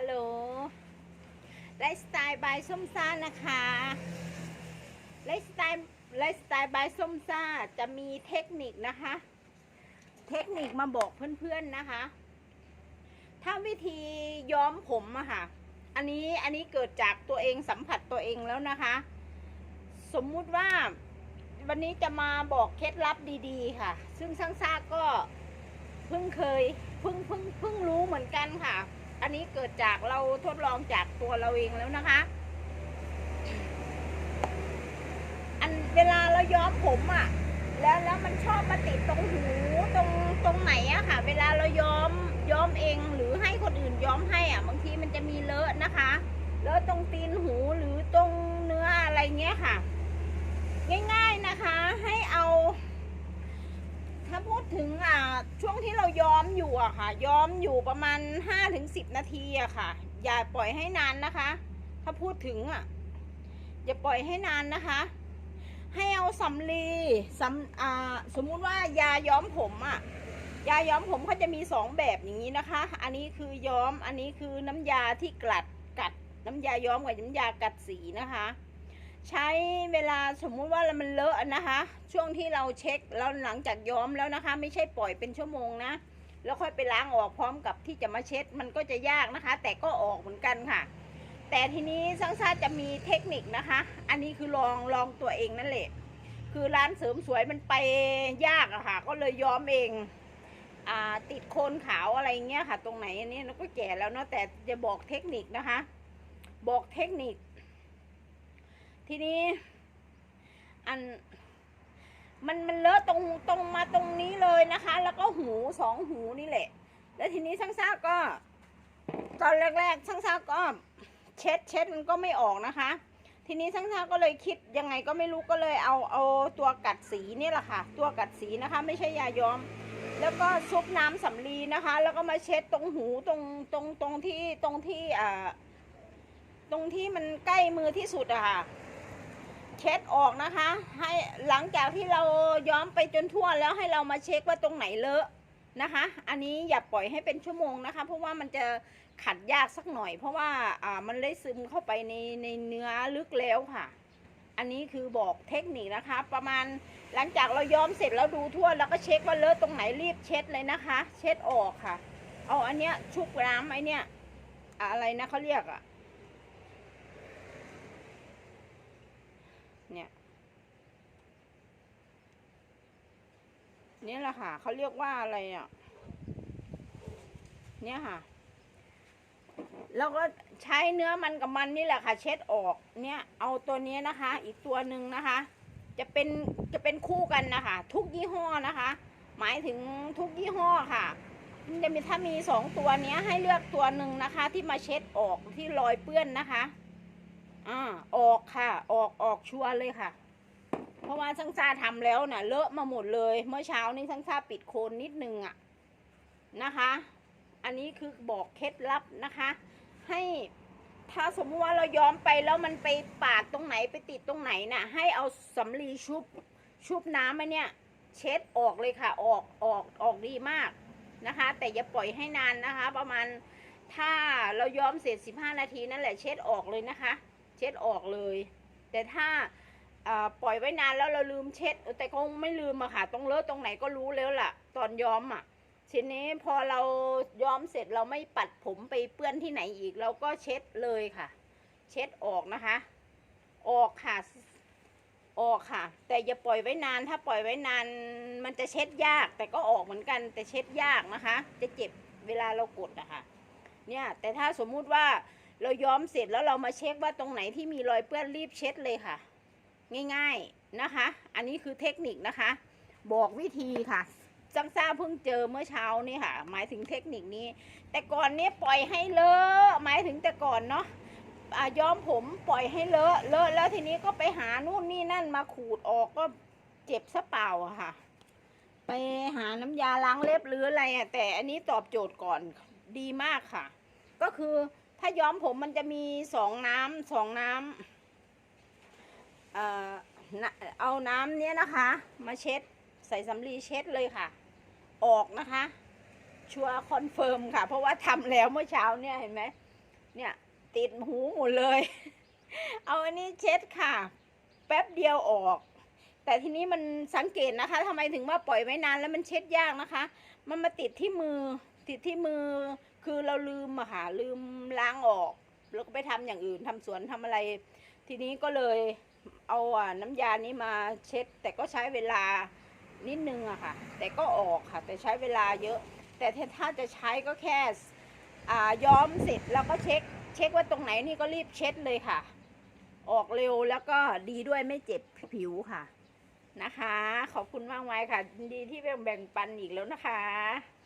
ฮัลโหลไลฟ์สไตล์บายส้มซ่านะคะไลฟ์สไตล์ไลฟ์สไตล์บายส้มซ่าจะมีเทคนิคนะคะ เทคนิคมาบอกเพื่อนๆนะคะ ถ้าวิธีย้อมผมอะค่ะ อันนี้อันนี้เกิดจากตัวเองสัมผัสตัวเองแล้วนะคะ สมมุติว่าวันนี้จะมาบอกเคล็ดลับดีๆ ค่ะ ซึ่งช่างซ่าก็เพิ่งเคยเพิ่งเพิ่งเพิ่งรู้เหมือนกันค่ะ อันนี้เกิดจากเราทดลองจากตัวเราเองแล้วนะคะ อันเวลาเราย้อมผมอะ่ะ แล้วแล้วมันชอบมาติดตรงหูตรงตรงไหนอะค่ะ เวลาเราย้อมย้อมเองหรือให้คนอื่นย้อมให้อะ่ะ บางทีมันจะมีเลอะนะคะเลอะตรงตีนหูหรือตรงเนื้ออะไรเงี้ยค่ะ ง่าย ๆนะคะให้ ถ้าพูดถึงอ่าช่วงที่เราย้อมอยู่อะค่ะ ย้อมอยู่ประมาณ5ถึง10นาทีอะค่ะ อย่าปล่อยให้นานนะคะ ถ้าพูดถึงอะอย่าปล่อยให้นานนะคะ ให้เอาสำลีสำอ่าสมมุติว่ายาย้อมผมอะยาย้อมผมเขาจะมีสองแบบอย่างนี้นะคะ อันนี้คือย้อมอันนี้คือน้ำยาที่กลัดกัดน้ำยาย้อมกับน้ำยากัดสีนะคะ ใช้เวลาสมมุติว่ามันเลอะนะคะ ช่วงที่เราเช็คแล้วหลังจากย้อมแล้วนะคะ ไม่ใช่ปล่อยเป็นชั่วโมงนะ แล้วค่อยไปล้างออกพร้อมกับที่จะมาเช็ดมันก็จะยากนะคะ แต่ก็ออกเหมือนกันค่ะ แต่ทีนี้สังซาจะมีเทคนิคนะคะ อันนี้คือลองลองตัวเองนั่นแหละคือร้านเสริมสวยมันไปยากอะค่ะ ก็เลยย้อมเองอติดโคนขาวอะไรเงี้ยค่ะ ตรงไหนอันนี้เราก็แก่แล้วเนาะแต่จะบอกเทคนิคนะคะ บอกเทคนิค ทีนี้ อัน มันมันเลอะตรงตรงมาตรงนี้เลยนะคะ แล้วก็หูสองหูนี่แหละ แล้วทีนี้ช่างซ่าก็ ตอนแรก ๆช่างซ่าก็ เช็ดเช็ดมันก็ไม่ออกนะคะ ทีนี้ช่างซ่าก็เลยคิดยังไงก็ไม่รู้ก็เลยเอาเอาตัวกัดสีนี่แหละค่ะ ตัวกัดสีนะคะ ไม่ใช่ยาย้อมแล้วก็ซุปน้ำสำลีนะคะ แล้วก็มาเช็ดตรงหูตรงตรงตรงที่ตรงที่อ่าตรงที่มันใกล้มือที่สุดอะค่ะ เช็ดออกนะคะ ให้หลังจากที่เราย้อมไปจนทั่วแล้วให้เรามาเช็คว่าตรงไหนเลอะนะคะ อันนี้อย่าปล่อยให้เป็นชั่วโมงนะคะ เพราะว่ามันจะขัดยากสักหน่อย เพราะว่าอ่ามันได้ซึมเข้าไปในในเนื้อลึกแล้วค่ะ อันนี้คือบอกเทคนิคนะคะ ประมาณหลังจากเราย้อมเสร็จแล้วดูทั่วแล้วก็เช็คว่าเลอะตรงไหนรีบเช็ดเลยนะคะ เช็ดออกค่ะ เอาอันเนี้ยชุบน้ำไอเนี้ยอะไรนะเขาเรียกอะ เนี่ยนี่แหละค่ะเขาเรียกว่าอะไรอะ เนี่ยค่ะ แล้วก็ใช้เนื้อมันกับมันนี่แหละค่ะ เช็ดออก เนี่ย เอาตัวนี้นะคะ อีกตัวหนึ่งนะคะ จะเป็นจะเป็นคู่กันนะคะ ทุกยี่ห้อนะคะ หมายถึงทุกยี่ห้อค่ะมันจะมีถ้ามีสองตัวนี้ให้เลือกตัวหนึ่งนะคะ ที่มาเช็ดออกที่รอยเปื้อนนะคะ อ่าออกค่ะ ออกออกชัวร์เลยค่ะ เพราะว่าช่างซาทำแล้วน่ะ เลอะมาหมดเลย เมื่อเช้านี้ช่างซาปิดโคนนิดนึงอะนะคะ อันนี้คือบอกเคล็ดลับนะคะ ให้ถ้าสมมติว่าเราย้อมไปแล้วมันไปปาดตรงไหนไปติดตรงไหนน่ะ ให้เอาสำลีชุบชุบน้ำมาเนี่ย เช็ดออกเลยค่ะ ออกออกออกดีมากนะคะ แต่อย่าปล่อยให้นานนะคะ ประมาณถ้าเราย้อมเสร็จ 15 นาทีนั่นแหละเช็ดออกเลยนะคะ เช็ดออกเลย แต่ถ้าปล่อยไว้นานแล้วเราลืมเช็ด แต่คงไม่ลืมอะค่ะตรงเลอะตรงไหนก็รู้แล้วล่ะ ตอนย้อมอะทีนี้พอเราย้อมเสร็จเราไม่ปัดผมไปเปื้อนที่ไหนอีก เราก็เช็ดเลยค่ะ เช็ดออกนะคะ ออกค่ะออกค่ะ แต่อย่าปล่อยไว้นานถ้าปล่อยไว้นานมันจะเช็ดยาก แต่ก็ออกเหมือนกันแต่เช็ดยากนะคะ จะเจ็บเวลาเรากดอะค่ะเนี่ยแต่ถ้าสมมุติว่า เราย้อมเสร็จแล้วเรามาเช็คว่าตรงไหนที่มีรอยเปื้อนรีบเช็ดเลยค่ะ ง่ายๆนะคะ อันนี้คือเทคนิคนะคะ บอกวิธีค่ะจังซ่าเพิ่งเจอเมื่อเช้านี่ค่ะ หมายถึงเทคนิคนี้ แต่ก่อนนี้ปล่อยให้เลอะหมายถึงแต่ก่อนเนาะอะย้อมผมปล่อยให้เลอะเลอะแล้วทีนี้ก็ไปหานู่นนี่นั่นมาขูดออกก็เจ็บซะเปล่าค่ะ ไปหาน้ำยาล้างเล็บหรืออะไรอะแต่อันนี้ตอบโจทย์ก่อนดีมากค่ะ ก็คือ ถ้าย้อมผมมันจะมีสองน้ำสองน้ำเอ่อเอาน้ำเนี้ยนะคะ มาเช็ดใส่สำลีเช็ดเลยค่ะ ออกนะคะ ชัวร์คอนเฟิร์มค่ะ เพราะว่าทำแล้วเมื่อเช้าเนี่ยเห็นไหมเนี่ยติดหูหมดเลย เอาอันนี้เช็ดค่ะ แป๊บเดียวออก แต่ทีนี้มันสังเกตนะคะทำไมถึงว่าปล่อยไว้นานแล้วมันเช็ดยากนะคะ มันมาติดที่มือ ติดที่มือคือเราลืมอะค่ะลืมล้างออก แล้วก็ไปทำอย่างอื่นทำสวนทำอะไร ทีนี้ก็เลยเอาอะน้ำยานี้มาเช็ด แต่ก็ใช้เวลานิดนึงอะค่ะ แต่ก็ออกค่ะ แต่ใช้เวลาเยอะ แต่ถ้าจะใช้ก็แค่อ่าย้อมเสร็จแล้วก็เช็ค เช็คว่าตรงไหนนี่ก็รีบเช็ดเลยค่ะ ออกเร็วแล้วก็ดีด้วยไม่เจ็บผิวค่ะนะคะ ขอบคุณมากมายค่ะ ดีที่แบ่งปันอีกแล้วนะคะ